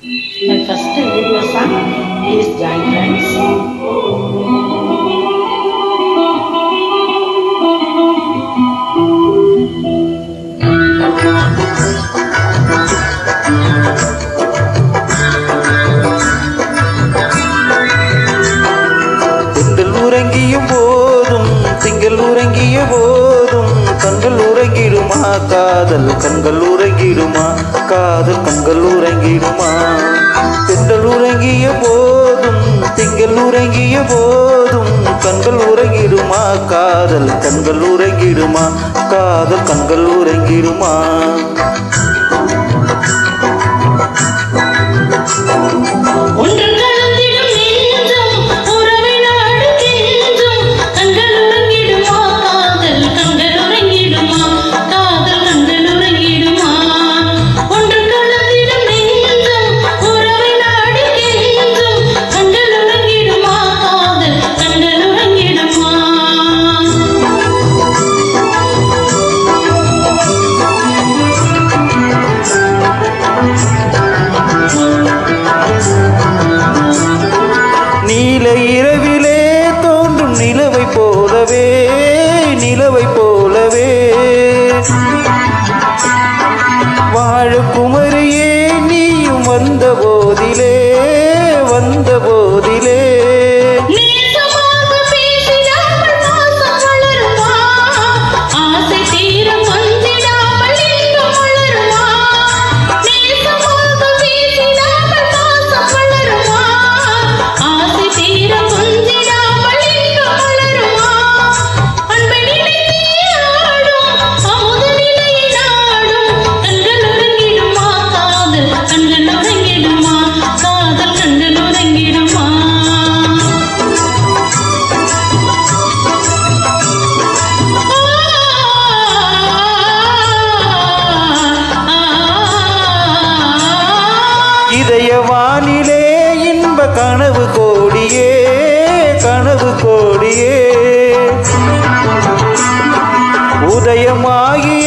My first video song is Joy Friends. Thank. காதல் கண்கள் உறங்கிடுமா? காதல் கண்கள் உறங்கிடுமா? பெண்கள் உறங்கிய போதும் திங்கள் உறங்கிய போதும் கண்கள் உறங்கிடுமா? காதல் கண்கள் உறங்கிடுமா? காதல் கண்கள் உறங்கிடுமா? போதிலே இதய வானிலே இன்ப கனவு கோடியே கனவு கோடியே. உதயமாகி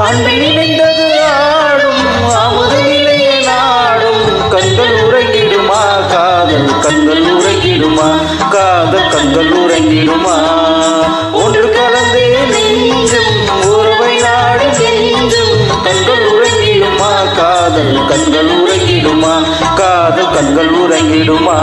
அன்பு நினைந்தது ஆடும் அமுது நிலையை நாடும். கண்கள் உறங்கிடுமா காதல் கண்கள் உறங்கிடுமா காதல் கண்கள் உறங்கிடுமா? ஒன்று கலந்தே நெஞ்சும் உறவை நாடு நெஞ்சும். கண்கள் உறங்கிடுமா காதல் கண்கள் உறங்கிடுமா காதல் கண்கள் உறங்கிடுமா?